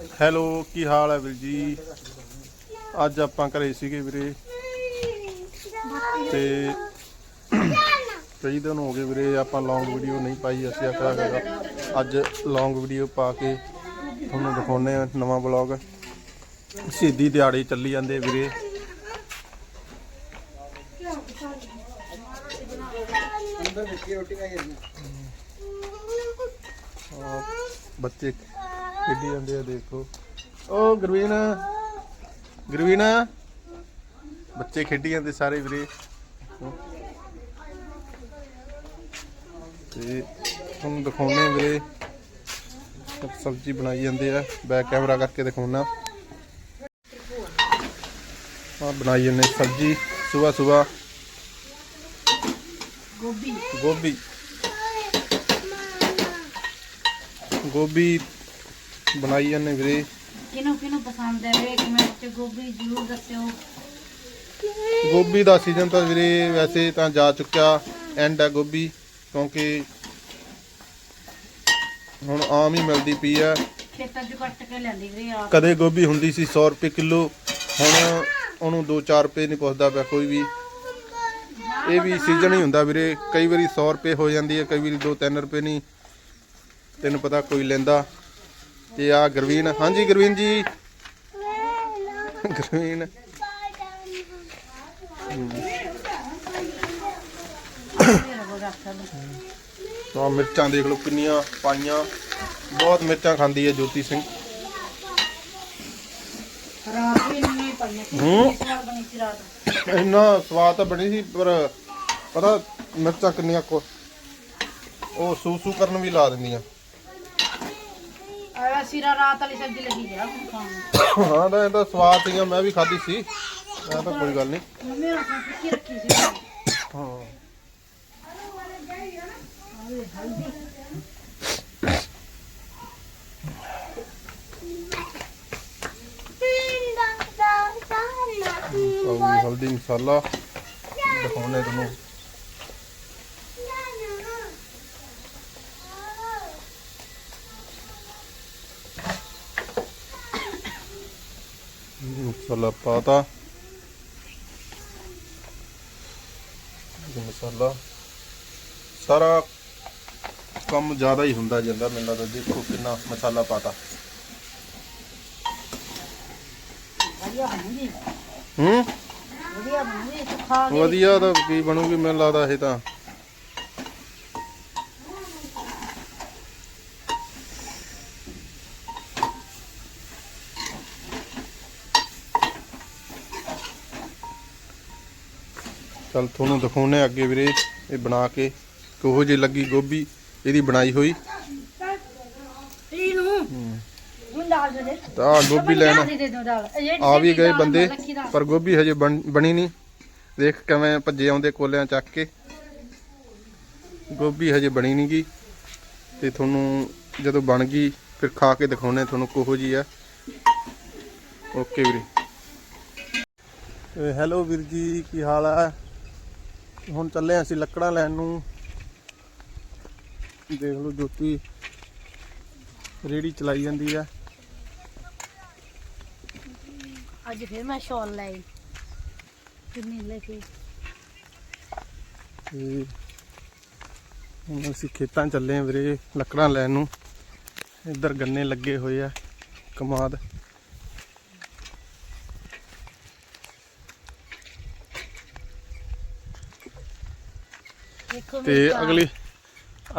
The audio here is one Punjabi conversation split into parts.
ਹੈਲੋ ਕੀ ਹਾਲ ਹੈ ਵੀਰ ਜੀ? ਅੱਜ ਆਪਾਂ ਘਰੇ ਸੀਗੇ ਵੀਰੇ। ਤੇ ਕਈ ਦਿਨ ਹੋ ਗਏ ਵੀਰੇ ਆਪਾਂ ਲੌਂਗ ਵੀਡੀਓ ਨਹੀਂ ਪਾਈ ਅਸੀਂ ਆਖਿਆ ਅੱਜ ਲੌਂਗ ਵੀਡੀਓ ਪਾ ਕੇ ਤੁਹਾਨੂੰ ਦਿਖਾਉਨੇ ਆ ਨਵਾਂ ਵਲੌਗ ਸ਼ਹੀਦੀ ਦਿਹਾੜੇ ਚੱਲੀ ਜਾਂਦੇ ਵੀਰੇ। ਬੱਚੇ ਖੇਡੀ ਜਾਂਦੇ ਆ ਦੇਖੋ। ਓ ਗੁਰਵੀਨ ਗੁਰਵੀਨ। ਬੱਚੇ ਖੇਡੀ ਜਾਂਦੇ ਸਾਰੇ ਵੀਰੇ। ਤੇ ਤੁਹਾਨੂੰ ਦਿਖਾਉਣੇ ਵੀਰੇ। ਸਬਜ਼ੀ ਬਣਾਈ ਜਾਂਦੇ ਆ। ਬੈਕ ਕੈਮਰਾ ਕਰਕੇ ਦਿਖਾਉਣਾ ਆ ਬਣਾਈ ਜਾਂਦੇ ਸਬਜ਼ੀ ਸਵੇਰ ਸਵੇਰ ਗੋਭੀ। ਗੋਭੀ। ਗੋਭੀ ਬਣਾਈ ਜਾਂਦੇ ਵੀਰੇ। ਕਿਹਨੂੰ ਕਿਹਨੂੰ ਪਸੰਦ ਹੈ ਵੇ ਕਮੈਂਟ ਚ ਗੋਭੀ ਜ਼ਰੂਰ ਦੱਸਿਓ। ਗੋਭੀ ਦਾ ਸੀਜ਼ਨ ਤਾਂ ਵੀਰੇ ਵੈਸੇ ਤਾਂ ਜਾ ਚੁੱਕਿਆ ਐਂਡ ਹੈ ਗੋਭੀ ਕਿਉਂਕਿ ਹੁਣ ਆਮ ਹੀ ਮਿਲਦੀ ਪਈ ਆ ਖੇਤਾਂ ਚ ਕੱਟ ਕੇ ਲੈਂਦੀ ਵੀਰੇ ਆਪ। ਕਦੇ ਗੋਭੀ ਹੁੰਦੀ ਸੀ 100 ਰੁਪਏ ਕਿਲੋ ਹੁਣ ਉਹਨੂੰ 2-4 ਰੁਪਏ ਨਹੀਂ ਪੁੱਛਦਾ ਪਿਆ ਕੋਈ ਵੀ। ਇਹ ਵੀ ਸੀਜ਼ਨ ਹੀ ਹੁੰਦਾ ਵੀਰੇ ਕਈ ਵਾਰੀ 100 ਰੁਪਏ ਹੋ ਜਾਂਦੀ ਹੈ ਕਈ ਵਾਰੀ 2-3 ਰੁਪਏ ਨਹੀਂ ਤੈਨੂੰ ਪਤਾ ਕੋਈ ਲੈਂਦਾ। ਤੇ ਆ ਗਰਵੀਨ। ਹਾਂਜੀ, ਗੁਰਵੀਨ ਜੀ। ਗੁਰਵੀਨ। ਆ ਮਿਰਚਾਂ ਦੇਖ ਲਓ ਕਿੰਨੀਆਂ ਪਾਈਆਂ। ਬਹੁਤ ਮਿਰਚਾਂ ਖਾਂਦੀ ਹੈ ਜੋਤੀ ਸਿੰਘ। ਰਾਤ ਵੀ ਨਹੀਂ ਪਾਈਆਂ ਸੀ ਹੂੰ। ਇੰਨਾ ਸਵਾਦ ਤਾਂ ਬਣੀ ਸੀ, ਪਰ ਪਤਾ ਮਿਰਚਾਂ ਕਿੰਨੀਆਂ ਕੋ ਉਹ ਸੂ ਸੂ ਕਰਨ ਵੀ ਲਾ ਦਿੰਦੀਆਂ। ਆਇਆ ਸਿਰਾ ਰਾਤ ਵਾਲੀ ਸਬਜ਼ੀ ਲੱਗੀ ਜਾ ਹੁਣ ਖਾਣ ਨੂੰ ਹਾਂ ਤਾਂ ਇਹਦਾ ਸਵਾਦ ਸੀਗਾ ਮੈਂ ਵੀ ਖਾਧੀ ਸੀ। ਇਹ ਤਾਂ ਕੋਈ ਗੱਲ ਨਹੀਂ। ਮੰਮੀ ਨੇ ਆਪਣੀ ਫਿੱਕੀ ਰੱਖੀ ਸੀ। ਹਾਂ। ਉਹ ਵੀ ਹਲਦੀ ਮਸਾਲਾ। ਦਿਖਾਉਣੇ ਤੁਹਾਨੂੰ। ਮਸਾਲਾ ਪਾਤਾ। ਮਸਾਲਾ। ਸਾਰਾ ਕੰਮ ਜ਼ਿਆਦਾ ਹੀ ਹੁੰਦਾ ਜਾਂਦਾ ਮੈਨੂੰ ਲੱਗਦਾ ਦੇਖੋ ਕਿੰਨਾ ਮਸਾਲਾ ਪਾਤਾ। ਹੂੰ? ਵਧੀਆ ਬਣੂਗੀ ਤਾਂ ਕੀ ਬਣੂਗੀ ਮੈਨੂੰ ਲੱਗਦਾ ਇਹ ਤਾਂ ਚਲ ਤੁਹਾਨੂੰ ਦਿਖਾਉਣੇ ਅੱਗੇ ਵੀਰੇ ਇਹ ਬਣਾ ਕੇ ਕਿਹੋ ਜਿਹੀ ਲੱਗੀ ਗੋਭੀ ਇਹਦੀ ਬਣਾਈ ਹੋਈ। ਤਾਂ ਗੋਭੀ ਲੈਣ। ਆ ਵੀ ਗਏ ਬੰਦੇ। ਪਰ ਗੋਭੀ ਹਜੇ ਬਣ- ਬਣੀ ਨਹੀਂ। ਦੇਖ ਕਿਵੇਂ ਭੱਜੇ ਆਉਂਦੇ ਕੋਲਿਆਂ ਚੱਕ ਕੇ। ਗੋਭੀ ਹਜੇ ਬਣੀ ਨਹੀਂ ਗਈ ਤੇ ਤੁਹਾਨੂੰ ਜਦੋਂ ਬਣ ਗਈ ਫਿਰ ਖਾ ਕੇ ਦਿਖਾਉਣੇ ਤੁਹਾਨੂੰ ਕੋਹੋ ਜੀ ਆ। ਓਕੇ ਵੀਰੇ। ਹੈਲੋ ਵੀਰ ਜੀ ਕੀ ਹਾਲ ਆ? ਹੁਣ ਚੱਲੇ ਹਾਂ ਅਸੀਂ ਲੱਕੜਾਂ ਲੈਣ ਨੂੰ। ਦੇਖ ਲਓ ਜੋਤੀ ਰੇੜੀ ਚਲਾਈ ਜਾਂਦੀ ਆ। ਅੱਜ ਫਿਰ ਮੈਂ ਸ਼ਾਲ ਲੈ ਆਈ ਕਿੰਨੀ ਲੈ ਕੇ। ਤੇ ਹੁਣ ਅਸੀਂ ਖੇਤਾਂ ਚੱਲੇ ਆਂ ਵੀਰੇ ਲੱਕੜਾਂ ਲੈਣ ਨੂੰ। ਇੱਧਰ ਗੰਨੇ ਲੱਗੇ ਹੋਏ ਆ ਕਮਾਦ। ਤੇ। ਅਗਲੀ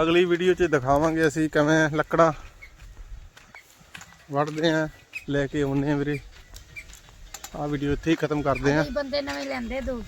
ਅਗਲੀ ਵੀਡੀਓ 'ਚ ਦਿਖਾਵਾਂਗੇ ਅਸੀਂ ਕਿਵੇਂ ਲੱਕੜਾਂ ਵੱਢਦੇ ਆਂ। ਲੈ ਕੇ ਆਉਂਦੇ ਆਂ ਵੀਰੇ। ਆਹ ਵੀਡੀਓ ਇੱਥੇ ਹੀ ਖਤਮ ਕਰਦੇ ਆਂ। ਬੰਦੇ ਨਵੇਂ ਲੈਂਦੇ ਦੋ।